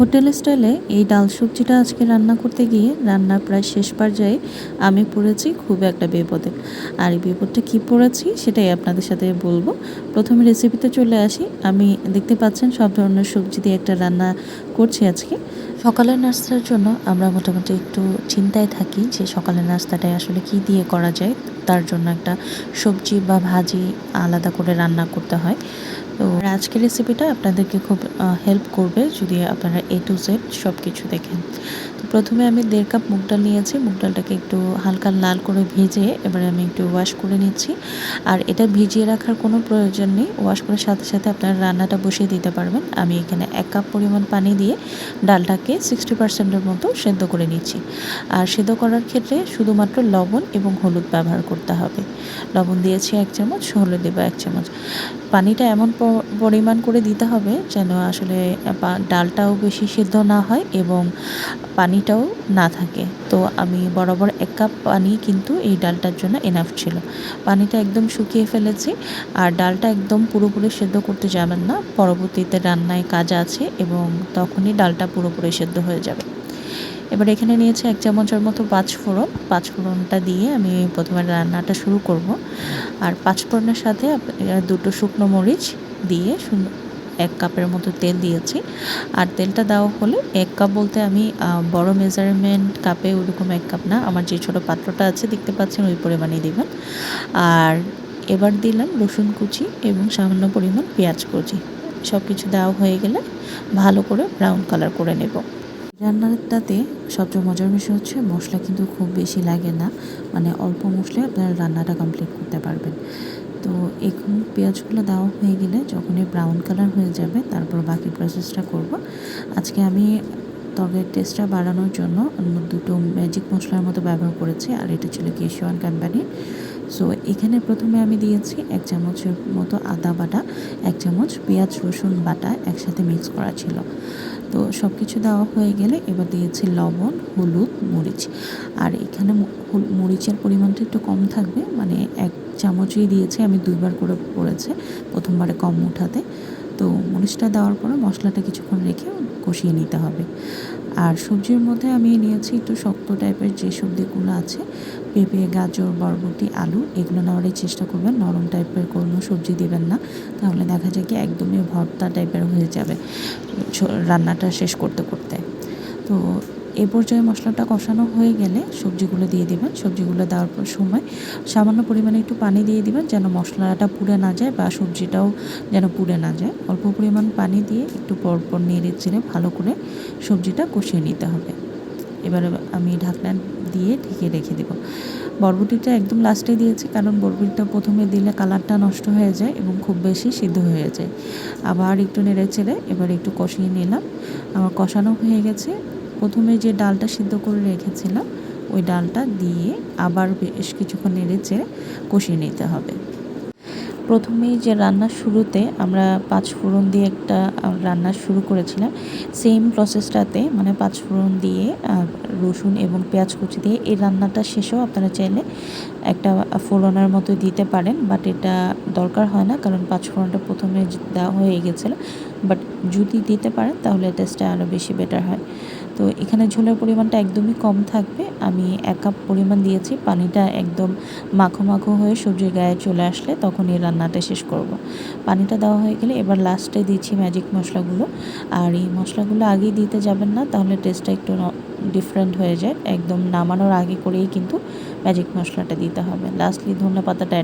Hotel স্টাইলে এই ডাল সবজিটা আজকে রান্না করতে গিয়ে রান্নার প্রায় শেষ পর্যায়ে আমি পড়েছি খুব একটা বিপদে। আর এই বিপদটা কী পড়েছি সেটাই আপনাদের সাথে বলব। প্রথমে রেসিপিতে চলে আসি। আমি দেখতে পাচ্ছেন সব ধরনের সবজি দিয়ে একটা রান্না করছি আজকে। সকালের নাস্তার জন্য আমরা মোটামুটি একটু চিন্তায় থাকি যে সকালের নাস্তাটায় আসলে কি দিয়ে করা যায়, তার জন্য একটা সবজি বা ভাজি আলাদা করে রান্না করতে হয়। তো আজকের রেসিপিটা আপনাদেরকে খুব হেল্প করবে যদি আপনারা এ টু জেড সব কিছু দেখেন। প্রথমে আমি দেড় কাপ মুগ ডাল নিয়েছি। মুগ ডালটাকে একটু হালকা লাল করে ভেজে এবারে আমি একটু ওয়াশ করে নিচ্ছি। আর এটা ভিজিয়ে রাখার কোনো প্রয়োজন নেই। ওয়াশ করার সাথে সাথে আপনারা রান্নাটা বসিয়ে দিতে পারবেন। আমি এখানে এক কাপ পরিমাণ পানি দিয়ে ডালটাকে সিক্সটি পার্সেন্টের মতো সেদ্ধ করে নিচ্ছি। আর সেদ্ধ করার ক্ষেত্রে শুধুমাত্র লবণ এবং হলুদ ব্যবহার করতে হবে। লবণ দিয়েছি এক চামচ, হলুদ দেবো এক চামচ। পানিটা এমন পরিমাণ করে দিতে হবে যেন আসলে ডালটাও বেশি সেদ্ধ না হয় এবং পানিটাও না থাকে। তো আমি বরাবর এক কাপ পানি কিন্তু এই ডালটার জন্য এনাফ ছিল। পানিটা একদম শুকিয়ে ফেলেছি আর ডালটা একদম পুরোপুরি সেদ্ধ করতে যাবেন না। পরবর্তীতে রান্নায় কাজ আছে এবং তখনই ডালটা পুরোপুরি সেদ্ধ হয়ে যাবে। এবার এখানে নিয়েছি এক চামচের মতো পাঁচফোড়ন পাঁচফোড়নটা দিয়ে আমি প্রথমে রান্নাটা শুরু করব। আর পাঁচফোড়নের সাথে দুটো শুকনো মরিচ দিয়ে এক কাপের মতো তেল দিয়েছি। আর তেলটা দেওয়া হলে এক কাপ বলতে আমি বড় মেজারমেন্ট কাপে ওরকম এক কাপ না, আমার যে ছোট পাত্রটা আছে দেখতে পাচ্ছেন ওই পরিমাণে দেবেন। আর এবার দিলাম রসুন কুচি এবং সামান্য পরিমাণ পেঁয়াজ কুচি। সব কিছু দেওয়া হয়ে গেলে ভালো করে ব্রাউন কালার করে নেব। রান্নাটাতে সবচেয়ে মজার বিষয় হচ্ছে মশলা কিন্তু খুব বেশি লাগে না। মানে অল্প মশলায় আপনারা রান্নাটা কমপ্লিট করতে পারবেন। তো এখন পেঁয়াজগুলো দেওয়া হয়ে গেলে যখনই ব্রাউন কালার হয়ে যাবে, তারপর বাকি প্রসেসটা করব। আজকে আমি তরকারির টেস্টটা বাড়ানোর জন্য দুটো ম্যাজিক মশলার মতো ব্যবহার করেছি, আর এটা ছিল কেশওয়ান কোম্পানি সো এখানে প্রথমে আমি দিয়েছি এক চামচের মতো আদা বাটা, এক চামচ পেঁয়াজ, রসুন বাটা একসাথে মিক্স করা ছিল। তো সব কিছু দেওয়া হয়ে গেলে এবার দিয়েছি লবণ, হলুদ, মরিচ। আর এখানে মরিচের পরিমাণটা একটু কম থাকবে মানে এক চামচই দিয়েছি, আমি দুইবার করে পড়েছে, প্রথমবারে কম উঠাতে। তো মরিচটা দেওয়ার পরে মশলাটা কিছুক্ষণ রেখে কষিয়ে নিতে হবে। আর সবজির মধ্যে আমি নিয়েছি একটু শক্ত টাইপের যে সবজিগুলো আছে, পেঁপে, গাজর, বরবটি, আলু, এগুলো নেওয়ারই চেষ্টা করবেন নরম টাইপের কোনো সবজি দেবেন না, তাহলে দেখা যায় কি একদমই ভর্তা টাইপের হয়ে যাবে রান্নাটা শেষ করতে করতে। তো এ পর্যায়ে মশলাটা কষানো হয়ে গেলে সবজিগুলো দিয়ে দেবেন। সবজিগুলো দেওয়ার পর সময় সামান্য পরিমাণে একটু পানি দিয়ে দিবেন যেন মশলাটা পুড়ে না যায় বা সবজিটাও যেন পুড়ে না যায়। অল্প পরিমাণ পানি দিয়ে একটু পরপর নেড়ে চেড়ে ভালো করে সবজিটা কষিয়ে নিতে হবে। এবারে আমি ঢাকনা দিয়ে ঢেকে রেখে দেবো। বরবটিটা একদম লাস্টে দিয়েছি কারণ বরবটিটা প্রথমে দিলে কালারটা নষ্ট হয়ে যায় এবং খুব বেশি সিদ্ধ হয়ে যায়। আবার একটু নেড়ে চেড়ে এবার একটু কষিয়ে নিলাম। আমার কষানো হয়ে গেছে। প্রথমে যে ডালটা সিদ্ধ করে রেখেছিলাম, ওই ডালটা দিয়ে আবার বেশ কিছুক্ষণ নেড়ে চেড়ে কষিয়ে নিতে হবে। প্রথমেই যে রান্নার শুরুতে আমরা পাঁচ ফোড়ন দিয়ে একটা রান্না শুরু করেছিলাম, সেম প্রসেসটাতে মানে পাঁচ ফোড়ন দিয়ে রসুন এবং পেঁয়াজ কুচি দিয়ে এই রান্নাটা শেষেও আপনারা চাইলে একটা ফোড়নের মতো দিতে পারেন, বাট এটা দরকার হয় না, কারণ পাঁচ ফোড়নটা প্রথমে দেওয়া হয়ে গেছিল, বাট যদি দিতে পারেন তাহলে টেস্টটা আরও বেশি বেটার হয়। তো এখানে ঝোলের পরিমাণটা একদমই কম থাকবে। আমি এক কাপ পরিমাণ দিয়েছি, পানিটা একদম মাখো মাখো হয়ে সবজির গায়ে চলে আসলে তখন এই রান্নাটা শেষ করব। পানিটা দেওয়া হয়ে গেলে এবার লাস্টে দিচ্ছি ম্যাজিক মশলাগুলো। আর এই মশলাগুলো আগেই দিতে যাবেন না, তাহলে টেস্টটা একটু ডিফারেন্ট হয়ে যায়। একদম নামানোর আগে করেই কিন্তু ম্যাজিক মশলাটা দিতে হবে। লাস্টলি ধনে পাতাটা